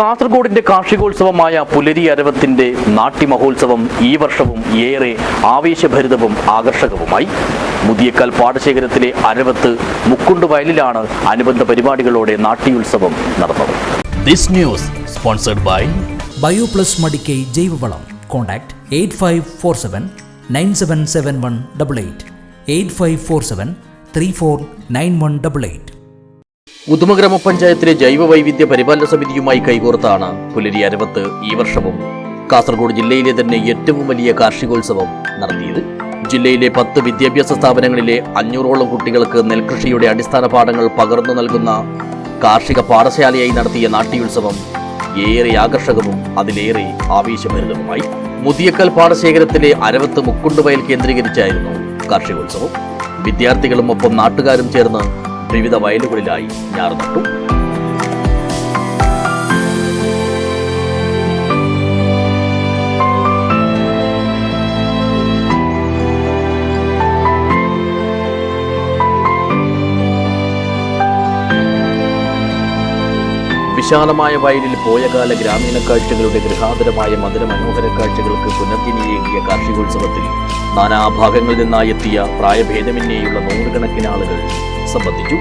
കാസർഗോഡിന്റെ കാർഷികോത്സവമായ പുലരി അരവത്തിന്റെ നാട്യമഹോത്സവം ഈ വർഷവും ഏറെ ആവേശഭരിതവും ആകർഷകവുമായി. മുതിയക്കാൽ പാടശേഖരത്തിലെ അരവത്ത് മുക്കുണ്ട് വയലിലാണ് അനുബന്ധ പരിപാടികളോടെ നാട്യോത്സവം നടന്നത്. This news sponsored by Bioplus Madikkai ജൈവവളം. Contact eight five four seven nine seven seven one double eight. Eight five four seven three four nine one double eight. Uduma ഗ്രാമപഞ്ചായത്തിലെ ജൈവ വൈവിധ്യ പരിപാലന സമിതിയുമായി കൈകോർത്താണ് പുലരി അരവത്ത് ഈ വർഷവും. കാസർഗോഡ് ജില്ലയിലെ തന്നെ ഏറ്റവും വലിയ കാർഷികോത്സവം നടത്തിയത്. ജില്ലയിലെ പത്ത് വിദ്യാഭ്യാസ സ്ഥാപനങ്ങളിലെ അഞ്ഞൂറോളം കുട്ടികൾക്ക് നെൽകൃഷിയുടെ അടിസ്ഥാന പാഠങ്ങൾ പകർന്നു നൽകുന്ന കാർഷിക പാഠശാലയായി നടത്തിയ നാട്യോത്സവം ഏറെ ആകർഷകവും അതിലേറെ ആവേശഭരിതവുമായി. മുതിയക്കൽ പാടശേഖരത്തിലെ അരവത്ത് മുക്കുണ്ടുവയൽ കേന്ദ്രീകരിച്ചായിരുന്നു കാർഷികോത്സവം. വിദ്യാർത്ഥികളും ഒപ്പം നാട്ടുകാരും ചേർന്ന് വിവിധ വയലുകളിലായി ഞാർ നട്ടു വിശാലമായ വയലിൽ പോയകാല ഗ്രാമീണ കാഴ്ചകളുടെ ഗൃഹാതരമായ മധുര മനോഹര കാഴ്ചകൾക്ക് പുനർജിനിയേകിയ കാർഷികോത്സവത്തിൽ നാനാഭാഗങ്ങളിൽ നിന്നായി എത്തിയ പ്രായഭേദമന്യേയുള്ള നൂറുകണക്കിന് ആളുകൾ സംബന്ധിച്ചു.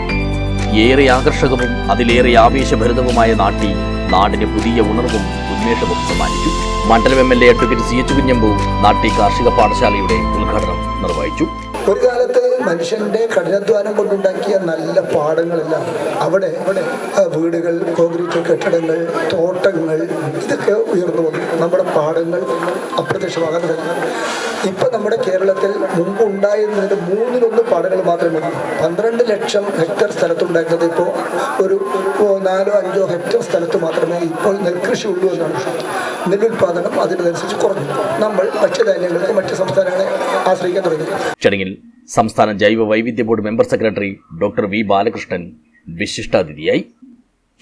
ഏറെ ആകർഷകവും അതിലേറെ ആവേശഭരിതവുമായ നാട്ടി നാടിന് പുതിയ ഉണർവും ഉന്മേഷവും സമ്മാനിച്ചു. മണ്ഡലം M L A advocate C H Kunhambu നാട്ടി കാർഷിക പാഠശാലയുടെ ഉദ്ഘാടനം നിർവഹിച്ചു. ഒരു കാലത്ത് മനുഷ്യന്റെ കഠിനാധ്വാനം കൊണ്ടുണ്ടാക്കിയ നല്ല പാടങ്ങളെല്ലാം അവിടെ വീടുകൾ കോൺക്രീറ്റ് കെട്ടിടങ്ങൾ തോട്ടങ്ങൾ ഇതൊക്കെ ഉയർന്നു വന്നു. നമ്മുടെ പാടങ്ങൾ അപ്രത്യക്ഷമാകാൻ തുടങ്ങി ഇപ്പൊ നമ്മുടെ കേരളത്തിൽ മുമ്പ് ഉണ്ടായിരുന്നത് മൂന്നിലൊന്ന് പാടങ്ങൾ മാത്രമേ ഉള്ളൂ. പന്ത്രണ്ട് ലക്ഷം ഹെക്ടർ സ്ഥലത്തുണ്ടായിരുന്നത് ഇപ്പോൾ ഒരു നാലോ അഞ്ചോ ഹെക്ടർ സ്ഥലത്ത് മാത്രമേ ഇപ്പോൾ നെൽകൃഷി ഉള്ളൂ എന്നാണ്. നെല്ലുൽപാദനം അതിനനുസരിച്ച് കുറഞ്ഞു. നമ്മൾ ഭക്ഷ്യധാന്യങ്ങൾക്ക് മറ്റ് സംസ്ഥാനങ്ങളെ ആശ്രയിക്കാൻ തുടങ്ങി. ചടങ്ങിൽ സംസ്ഥാന ജൈവ വൈവിധ്യ board member secretary doctor V Balakrishnan വിശിഷ്ടാതിഥിയായി.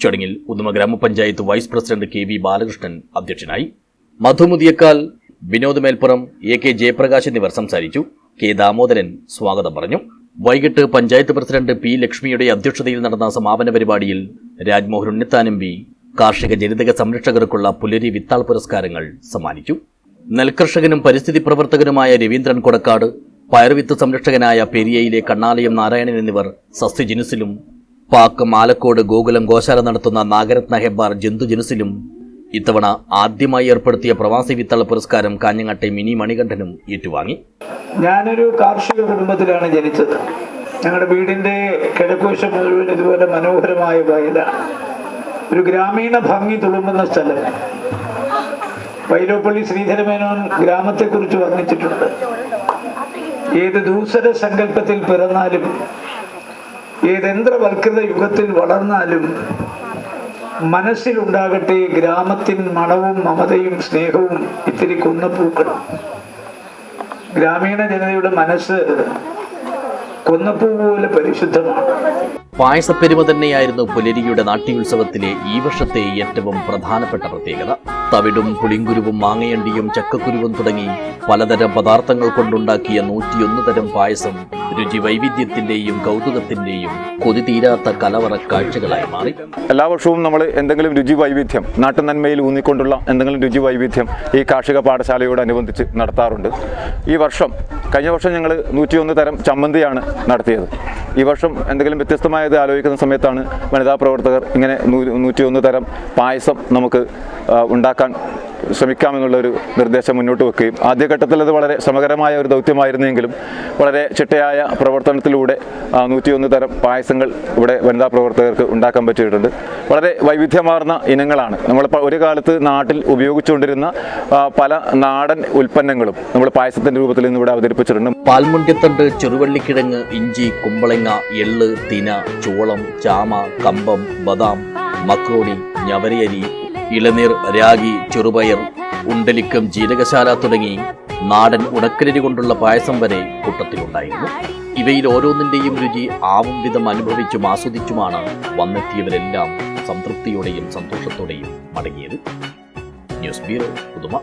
ചടങ്ങിൽ ഉദുമ ഗ്രാമപഞ്ചായത്ത് vice president K V Balakrishnan അധ്യക്ഷനായി. മധുമുതിയക്കാൽ വിനോദ് മേൽപ്പുറം എ കെ ജയപ്രകാശ് എന്നിവർ സംസാരിച്ചു. കെ ദാമോദരൻ സ്വാഗതം പറഞ്ഞു. വൈകിട്ട് പഞ്ചായത്ത് പ്രസിഡന്റ് പി ലക്ഷ്മിയുടെ അധ്യക്ഷതയിൽ നടന്ന സമാപന പരിപാടിയിൽ രാജ്മോഹൻ ഉണ്ണിത്താൻ കാർഷിക ജനിതക സംരക്ഷകർക്കുള്ള പുലരി വിത്താൾ പുരസ്കാരങ്ങൾ സമ്മാനിച്ചു. നെൽകർഷകനും പരിസ്ഥിതി പ്രവർത്തകനുമായ രവീന്ദ്രൻ കൊടക്കാട് പയർവിത്ത് സംരക്ഷകനായ പെരിയയിലെ കണ്ണാലയം നാരായണൻ എന്നിവർ സസ്യജിനുസിലും പാക്ക് മാലക്കോട് ഗോകുലം ഗോശാല നടത്തുന്ന നാഗരത്ന ഹെബ്ബാർ ജന്തുജിനുസിലും ഇത്തവണ ആദ്യമായി ഏർപ്പെടുത്തിയ പ്രവാസി വിത്തള പുരസ്കാരം കാഞ്ഞങ്ങാട്ടെ മിനി മണികണ്ഠനും ഏറ്റുവാങ്ങി. ഞാനൊരു കാർഷിക കുടുംബത്തിലാണ് ജനിച്ചത്. ഞങ്ങളുടെ വീടിന്റെ കിഴക്കുവശം മുഴുവൻ ഇതുപോലെ മനോഹരമായ വയലാണ്. ഒരു ഗ്രാമീണ ഭംഗി തുളുമ്പുന്ന സ്ഥലം. വൈലോപ്പള്ളി ശ്രീധരമേനോൻ ഗ്രാമത്തെക്കുറിച്ച് വർണിച്ചിട്ടുണ്ട്. ഏത് ദൂസര സങ്കല്പത്തിൽ പിറന്നാലും ഏത് യന്ത്രവൽകൃത യുഗത്തിൽ വളർന്നാലും മനസ്സിലുണ്ടാകട്ടെ ഗ്രാമത്തിൻ മണവും മമതയും സ്നേഹവും ഇത്തിരി കുന്നപ്പൂക്കളും ഗ്രാമീണ ജനതയുടെ മനസ്സ് കൊന്നപ്പൂ പോലെ പരിശുദ്ധമാണ്. പായസപ്പെരുമ തന്നെയായിരുന്നു പുലരിയുടെ നാട്യോത്സവത്തിലെ ഈ വർഷത്തെ ഏറ്റവും പ്രധാനപ്പെട്ട പ്രത്യേകത. തവിടും പുളിങ്കുരുവും മാങ്ങയണ്ടിയും ചക്കക്കുരുവും തുടങ്ങി പലതരം പദാർത്ഥങ്ങൾ കൊണ്ടുണ്ടാക്കിയ നൂറ്റിയൊന്ന് തരം പായസം രുചി വൈവിധ്യത്തിന്റെയും കൗതുകത്തിന്റെയും കൊതി തീരാത്ത കലവറ കാഴ്ചകളായി മാറി. എല്ലാ വർഷവും നമ്മൾ എന്തെങ്കിലും രുചി വൈവിധ്യം നാട്ടുനന്മയിൽ ഊന്നിക്കൊണ്ടുള്ള എന്തെങ്കിലും രുചി വൈവിധ്യം ഈ കാർഷിക പാഠശാലയോടനുബന്ധിച്ച് നടത്താറുണ്ട്. ഈ വർഷം കഴിഞ്ഞ വർഷം ഞങ്ങൾ നൂറ്റിയൊന്ന് തരം ചമ്മന്തിയാണ് നടത്തിയത്. ഈ വർഷം എന്തെങ്കിലും വ്യത്യസ്തമായത് ആലോചിക്കുന്ന സമയത്താണ് വനിതാ പ്രവർത്തകർ ഇങ്ങനെ നൂ- നൂറ്റിയൊന്ന് തരം പായസം നമുക്ക് ഉണ്ടാക്കാൻ ശ്രമിക്കാമെന്നുള്ളൊരു നിർദ്ദേശം മുന്നോട്ട് വെക്കുകയും ആദ്യഘട്ടത്തിൽ അത് വളരെ ശ്രമകരമായ ഒരു ദൗത്യമായിരുന്നെങ്കിലും വളരെ ചിട്ടയായ പ്രവർത്തനത്തിലൂടെ നൂറ്റിയൊന്ന് തരം പായസങ്ങൾ ഇവിടെ വനിതാ പ്രവർത്തകർക്ക് ഉണ്ടാക്കാൻ പറ്റിയിട്ടുണ്ട്. വളരെ വൈവിധ്യമാർന്ന ഇനങ്ങളാണ്. നമ്മൾ ഒരു കാലത്ത് നാട്ടിൽ ഉപയോഗിച്ചുകൊണ്ടിരുന്ന പല നാടൻ ഉൽപ്പന്നങ്ങളും നമ്മൾ പായസത്തിന്റെ രൂപത്തിൽ ഇന്ന് ഇവിടെ അവതരിപ്പിച്ചിട്ടുണ്ട്. പാൽമുണ്ടിത്തണ്ട് ചെറുവള്ളിക്കിഴങ്ങ് ഇഞ്ചി കുമ്പളങ്ങ എള്ള് തിന ചോളം ചാമ കമ്പം ബദാം മക്രോണി ഞവരയരി ഇളനീർ രാഗി ചെറുപയർ ഉണ്ടലിക്കം ജീരകശാല തുടങ്ങി നാടൻ ഉണക്കലരി കൊണ്ടുള്ള പായസം വരെ കൂട്ടത്തിലുണ്ടായിരുന്നു. ഇവയിൽ ഓരോന്നിന്റെയും രുചി ആവും വിധം അനുഭവിച്ചും ആസ്വദിച്ചുമാണ് വന്നെത്തിയവരെല്ലാം സംതൃപ്തിയോടെയും സന്തോഷത്തോടെയും മടങ്ങിയത്. ന്യൂസ് ബ്യൂറോ പുതുമ.